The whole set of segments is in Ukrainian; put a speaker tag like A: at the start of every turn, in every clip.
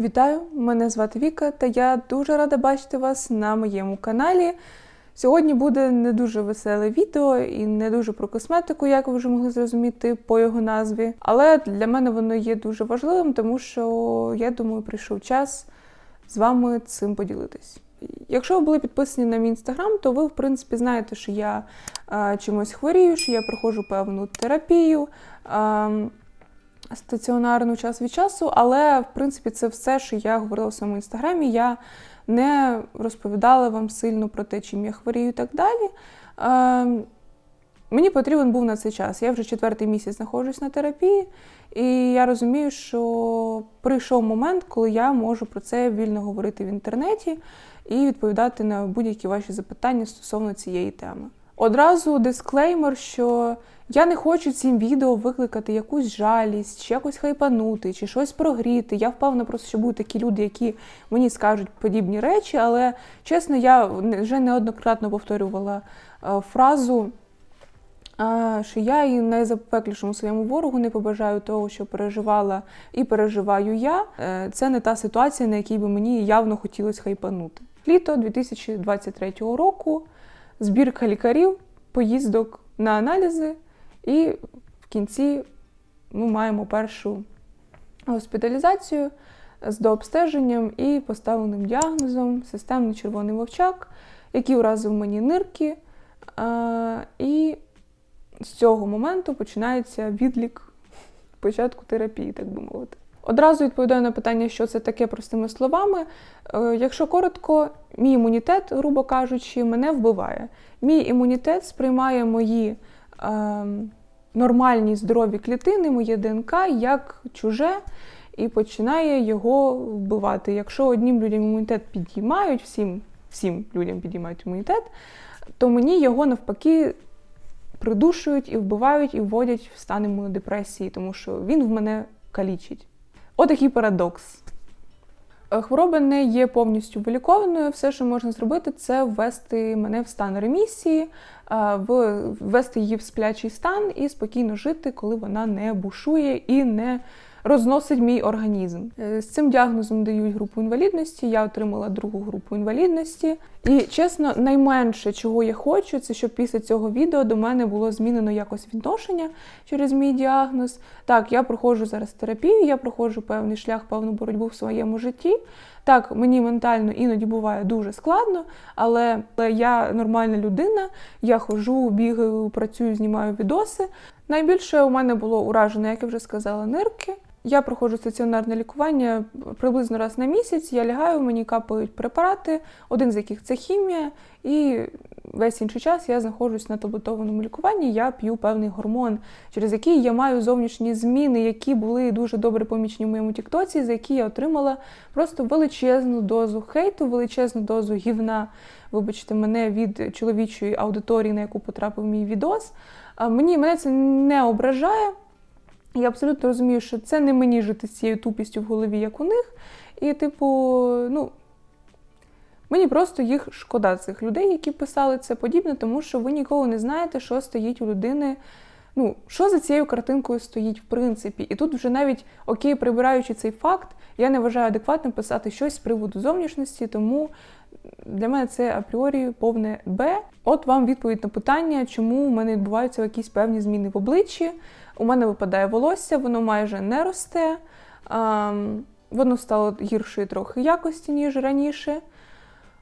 A: Вітаю! Мене звати Віка, та я дуже рада бачити вас на моєму каналі. Сьогодні буде не дуже веселе відео і не дуже про косметику, як ви вже могли зрозуміти по його назві. Але для мене воно є дуже важливим, тому що я думаю, прийшов час з вами цим поділитись. Якщо ви були підписані на мій інстаграм, то ви, в принципі, знаєте, що я е, чимось хворію, що я проходжу певну терапію. Е, стаціонарну час від часу, але в принципі це все, що я говорила в своєму інстаграмі. Я не розповідала вам сильно про те, чим я хворію і так далі. Е, мені потрібен був на цей час. Я вже четвертий місяць знаходжусь на терапії, і я розумію, що прийшов момент, коли я можу про це вільно говорити в інтернеті і відповідати на будь-які ваші запитання стосовно цієї теми. Одразу дисклеймер, що я не хочу цим відео викликати якусь жалість, чи якось хайпанути, чи щось прогріти. Я впевнена просто, що будуть такі люди, які мені скажуть подібні речі, але чесно, я вже неоднократно повторювала е, фразу, е, що я і найзапеклішому своєму ворогу не побажаю того, що переживала і переживаю я. Е, Це не та ситуація, на якій би мені явно хотілося хайпанути. Літо 2023 року, збірка лікарів, поїздок на аналізи. І в кінці ми маємо першу госпіталізацію з дообстеженням і поставленим діагнозом системний червоний вовчак, який вразив мені нирки. І з цього моменту починається відлік початку терапії, так би мовити. Одразу відповідаю на питання, що це таке простими словами. Е, якщо коротко, мій імунітет, грубо кажучи, мене вбиває. Мій імунітет сприймає мої е, нормальні здорові клітини, моє ДНК як чуже і починає його вбивати. Якщо одним людям імунітет підіймають, всім, всім людям підіймають імунітет, то мені його навпаки. Придушують і вбивають, і вводять в стан імунодепресії, тому що він в мене калічить. Отакий парадокс. Е, Хвороба не є повністю вилікованою. Все, що можна зробити, це ввести мене в стан ремісії, ввести її в сплячий стан і спокійно жити, коли вона не бушує і не розносить мій організм. Е, З цим діагнозом дають групу інвалідності. Я отримала другу групу інвалідності. І чесно, найменше, чого я хочу, це щоб після цього відео до мене було змінено якось відношення через мій діагноз. Так, я проходжу зараз терапію, я проходжу певний шлях, певну боротьбу в своєму житті. Так, мені ментально іноді буває дуже складно, але я нормальна людина, я ходжу, бігаю, працюю, знімаю відоси. Найбільше у мене було уражено, як я вже сказала, нирки. Я проходжу стаціонарне лікування приблизно раз на місяць. Я лягаю, мені капають препарати, один з яких це хімія, і весь інший час я знаходжусь на таблетованому лікуванні. Я п'ю певний гормон, через який я маю зовнішні зміни, які були дуже добре помічені в моєму тіктоці, за які я отримала просто величезну дозу хейту, величезну дозу гівна. Вибачте, мене від чоловічої аудиторії, на яку потрапив мій відос. Мені мене це не ображає. Я абсолютно розумію, що це не мені жити з цією тупістю в голові, як у них. І, типу, ну, мені просто їх шкода, цих людей, які писали це подібне, тому що ви ніколи не знаєте, що стоїть у людини. Ну, що за цією картинкою стоїть, в принципі. І тут вже навіть окей, прибираючи цей факт, я не вважаю адекватним писати щось з приводу зовнішності, тому для мене це апріорі повне Б. От вам відповідь на питання, чому у мене відбуваються якісь певні зміни в обличчі. У мене випадає волосся, воно майже не росте, воно стало гіршої трохи якості, ніж раніше.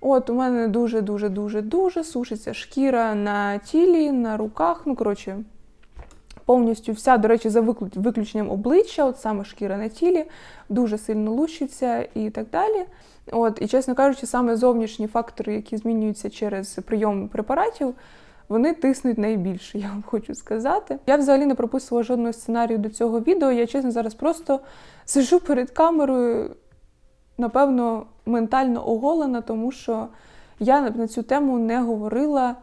A: От, у мене дуже-дуже-дуже-дуже сушиться шкіра на тілі, на руках. Ну, коротше, повністю вся, до речі, за виключенням обличчя, от саме шкіра на тілі, дуже сильно лущиться і так далі. От, І, чесно кажучи, саме зовнішні фактори, які змінюються через прийом препаратів, вони тиснуть найбільше, я вам хочу сказати. Я взагалі не прописувала жодного сценарію до цього відео. Я чесно зараз просто сижу перед камерою, напевно, ментально оголена, тому що я на цю тему не говорила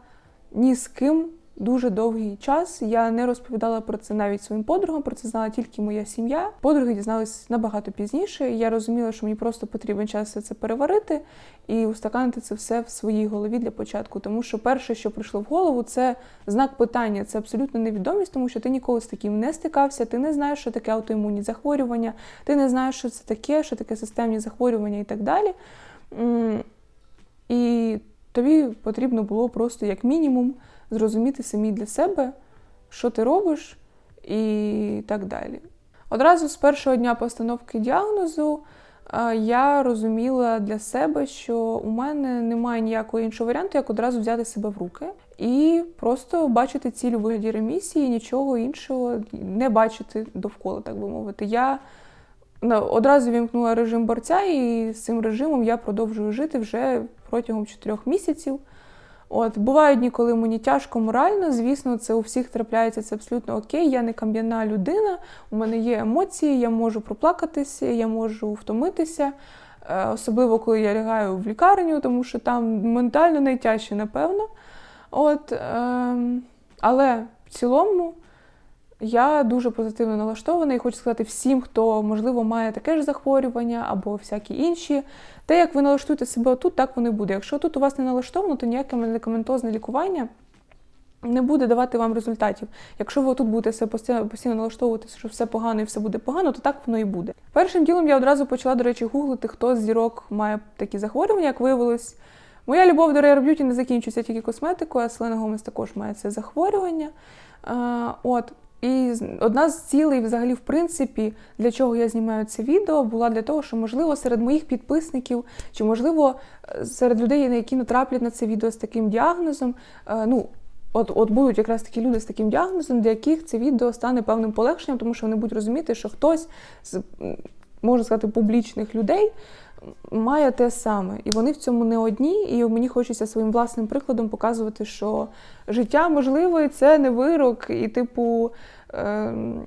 A: ні з ким дуже довгий час. Я не розповідала про це навіть своїм подругам, про це знала тільки моя сім'я. Подруги дізнались набагато пізніше. Я розуміла, що мені просто потрібен час все це переварити і устаканити це все в своїй голові для початку. Тому що перше, що прийшло в голову, це знак питання, це абсолютно невідомість, тому що ти ніколи з таким не стикався, ти не знаєш, що таке аутоімунні захворювання, ти не знаєш, що це таке, що таке системні захворювання і так далі. І тобі потрібно було просто як мінімум зрозуміти самі для себе, що ти робиш, і так далі. Одразу з першого дня постановки діагнозу е, я розуміла для себе, що у мене немає ніякого іншого варіанту, як одразу взяти себе в руки і просто бачити ціль у вигляді ремісії, нічого іншого не бачити довкола, так би мовити. Я одразу вімкнула режим борця, і з цим режимом я продовжую жити вже протягом чотирьох місяців. От бувають дні, коли мені тяжко морально. Звісно, це у всіх трапляється це абсолютно окей. Я не кам'яна людина, у мене є емоції, я можу проплакатися, я можу втомитися. Е, Особливо коли я лягаю в лікарню, тому що там ментально найтяжче, напевно. От, е, але в цілому я дуже позитивно налаштована і хочу сказати всім, хто, можливо, має таке ж захворювання або всякі інші. Те, як ви налаштуєте себе отут, так воно і буде. Якщо тут у вас не налаштовано, то ніяке медикаментозне лікування не буде давати вам результатів. Якщо ви тут будете себе постійно, постійно налаштовувати, що все погано і все буде погано, то так воно і буде. Першим ділом я одразу почала, до речі, гуглити, хто з зірок має такі захворювання, як виявилось. Моя любов до Rare Beauty не закінчується тільки косметикою, а Селена Гомес також має це захворювання. А, от. І одна з цілей, взагалі, в принципі, для чого я знімаю це відео, була для того, що, можливо, серед моїх підписників, чи, можливо, е, серед людей, які натраплять на це відео з таким діагнозом, е, ну, от, от будуть якраз такі люди з таким діагнозом, для яких це відео стане певним полегшенням, тому що вони будуть розуміти, що хтось з, можна сказати, публічних людей має те саме, і вони в цьому не одні. І мені хочеться своїм власним прикладом показувати, що життя можливе, і це не вирок, і, типу, ем,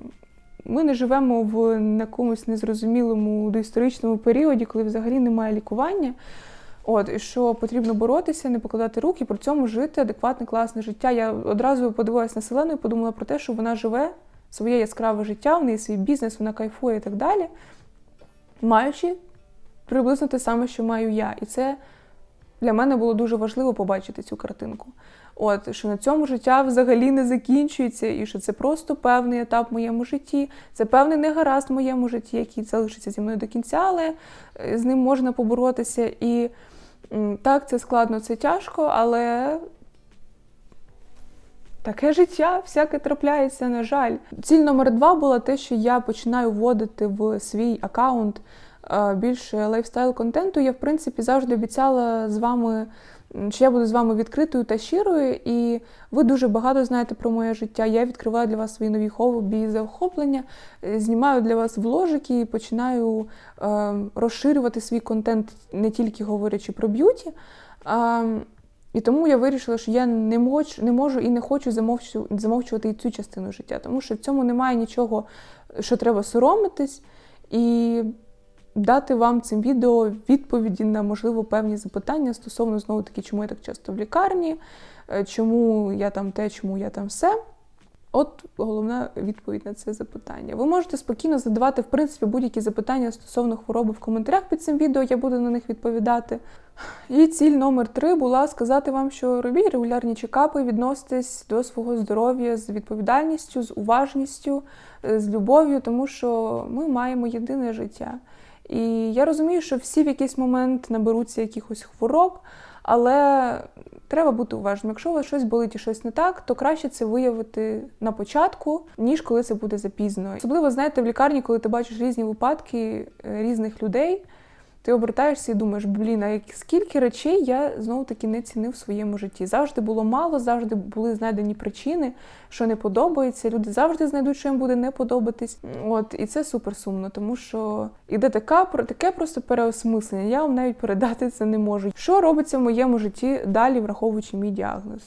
A: ми не живемо в якомусь незрозумілому доісторичному періоді, коли взагалі немає лікування. От, і що потрібно боротися, не покладати руки, при цьому жити адекватне, класне життя. Я одразу подивилася на Селену і подумала про те, що вона живе своє яскраве життя, в неї свій бізнес, вона кайфує і так далі, маючи приблизно те саме, що маю я. І це для мене було дуже важливо побачити цю картинку. От, що на цьому життя взагалі не закінчується, і що це просто певний етап в моєму житті, це певний негаразд в моєму житті, який залишиться зі мною до кінця, але е, з ним можна поборотися. І так, це складно, це тяжко, але таке життя, всяке трапляється, на жаль. Ціль номер два була те, що я починаю вводити в свій аккаунт більше лайфстайл-контенту. Я, в принципі, завжди обіцяла з вами, що я буду з вами відкритою та щирою, і ви дуже багато знаєте про моє життя. Я відкриваю для вас свої нові хобі і захоплення, е, знімаю для вас вложики і починаю е, розширювати свій контент, не тільки говорячи про б'юті. А, і тому я вирішила, що я не можу, не можу і не хочу замовчу, замовчувати і цю частину життя, тому що в цьому немає нічого, що треба соромитись, і дати вам цим відео відповіді на можливо певні запитання стосовно знову таки, чому я так часто в лікарні, е, чому я там те, чому я там все. От головна відповідь на це запитання. Ви можете спокійно задавати в принципі будь-які запитання стосовно хвороби в коментарях під цим відео, я буду на них відповідати. І ціль номер три була сказати вам, що робіть регулярні чекапи, відноситесь до свого здоров'я з відповідальністю, з уважністю, е, з любов'ю, тому що ми маємо єдине життя. І я розумію, що всі в якийсь момент наберуться якихось хвороб, але треба бути уважним. Якщо у вас щось болить і щось не так, то краще це виявити на початку, ніж коли це буде запізно. Особливо, знаєте, в лікарні, коли ти бачиш різні випадки е, різних людей, ти обертаєшся і думаєш, блін, а скільки речей я знову таки не цінив в своєму житті. Завжди було мало, завжди були знайдені причини, що не подобається. Люди завжди знайдуть, що їм буде не подобатись. От і це супер сумно, тому що іде така таке просто переосмислення. Я вам навіть передати це не можу. Що робиться в моєму житті далі, враховуючи мій діагноз?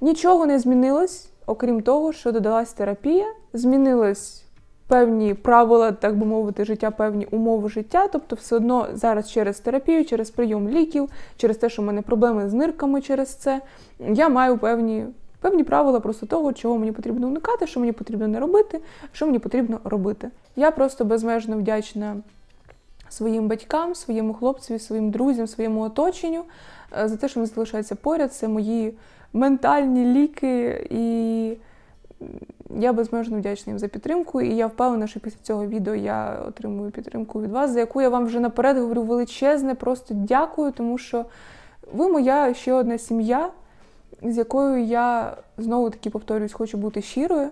A: Нічого не змінилось, окрім того, що додалась терапія, змінилось певні правила, так би мовити, життя, певні умови життя. Тобто, все одно зараз через терапію, через прийом ліків, через те, що в мене проблеми з нирками через це, я маю певні певні правила просто того, чого мені потрібно уникати, що мені потрібно не робити, що мені потрібно робити. Я просто безмежно вдячна своїм батькам, своєму хлопцеві, своїм друзям, своєму оточенню е, за те, що вони залишаються поряд. Це мої ментальні ліки, і я безмежно вдячна їм за підтримку. І я впевнена, що після цього відео я отримую підтримку від вас, за яку я вам вже наперед говорю величезне, просто дякую, тому що ви моя ще одна сім'я, з якою я знову таки повторюсь, хочу бути щирою.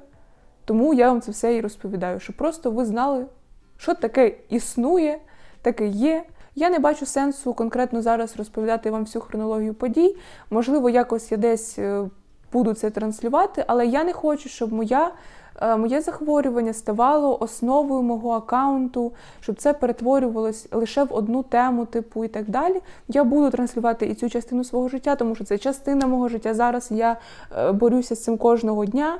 A: Тому я вам це все і розповідаю, щоб просто ви знали, що таке існує, таке є. Я не бачу сенсу конкретно зараз розповідати вам всю хронологію подій. Можливо, якось я десь е, буду це транслювати, але я не хочу, щоб моя, е, моє захворювання ставало основою мого аккаунту, щоб це перетворювалось лише в одну тему, типу і так далі. Я буду транслювати і цю частину свого життя, тому що це частина мого життя. Зараз я е, борюся з цим кожного дня.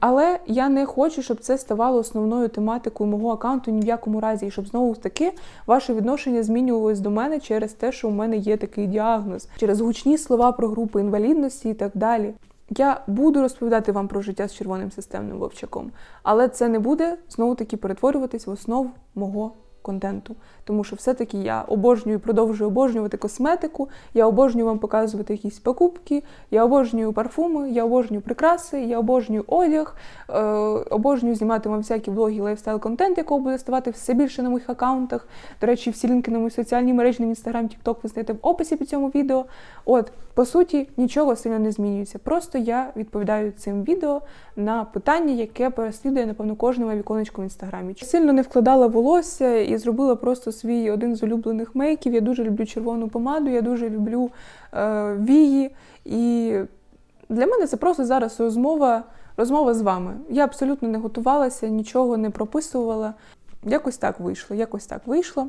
A: Але я не хочу, щоб це ставало основною тематикою мого аккаунту ні в якому разі, і щоб знову ж таки ваше відношення змінювалось до мене через те, що у мене є такий діагноз, через гучні слова про групи інвалідності і так далі. Я буду розповідати вам про життя з червоним системним вовчаком, але це не буде знову таки перетворюватись в основу мого контенту. Тому що все-таки я обожнюю, продовжую обожнювати косметику, я обожнюю вам показувати якісь покупки, я обожнюю парфуми, я обожнюю прикраси, я обожнюю одяг, е, обожнюю знімати вам всякі влоги, лайфстайл-контент, якого буде ставати все більше на моїх аккаунтах. До речі, всі лінки на мої соціальні мережі, на Інстаграм, Тікток ви знайдете в описі під цьому відео. От, по суті, нічого сильно не змінюється. Просто я відповідаю цим відео на питання, яке переслідує, напевно, кожному віконечку в інстаграмі. Сильно не вкладала волосся і зробила просто свій один з улюблених мейків. Я дуже люблю червону помаду, я дуже люблю е, вії. І для мене це просто зараз розмова, розмова з вами. Я абсолютно не готувалася, нічого не прописувала. Якось так вийшло, якось так вийшло.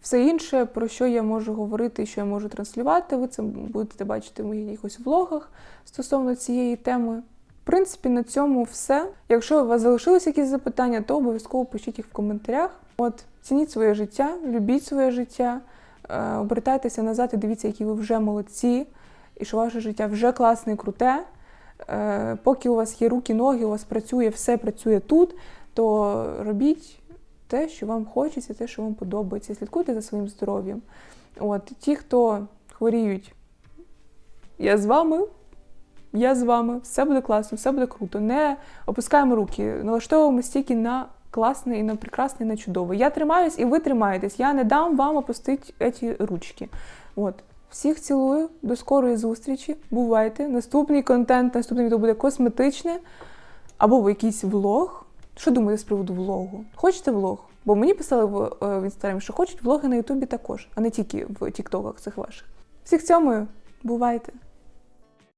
A: Все інше, про що я можу говорити що я можу транслювати, ви це будете бачити в моїх якихось влогах стосовно цієї теми. В принципі, на цьому все. Якщо у вас залишились якісь запитання, то обов'язково пишіть їх в коментарях. От, цініть своє життя, любіть своє життя, е, обертайтеся назад і дивіться, які ви вже молодці, і що ваше життя вже класне і круте. Е, Поки у вас є руки, ноги, у вас працює, все працює тут, то робіть те, що вам хочеться, те, що вам подобається. Слідкуйте за своїм здоров'ям. От, ті, хто хворіють, я з вами. Я з вами, все буде класно, все буде круто. Не опускаємо руки, налаштовуємо стільки на класне і на прекрасне, і на чудове. Я тримаюсь і ви тримаєтесь. Я не дам вам опустити ці ручки. От. Всіх цілую, до скорої зустрічі. Бувайте. Наступний контент, наступне відео буде косметичне або якийсь влог. Що думаєте з приводу влогу? Хочете влог? Бо мені писали в, е, в інстаграмі, що хочуть влоги на Ютубі також, а не тільки в Тіктоках цих ваших. Всіх цьомою, бувайте!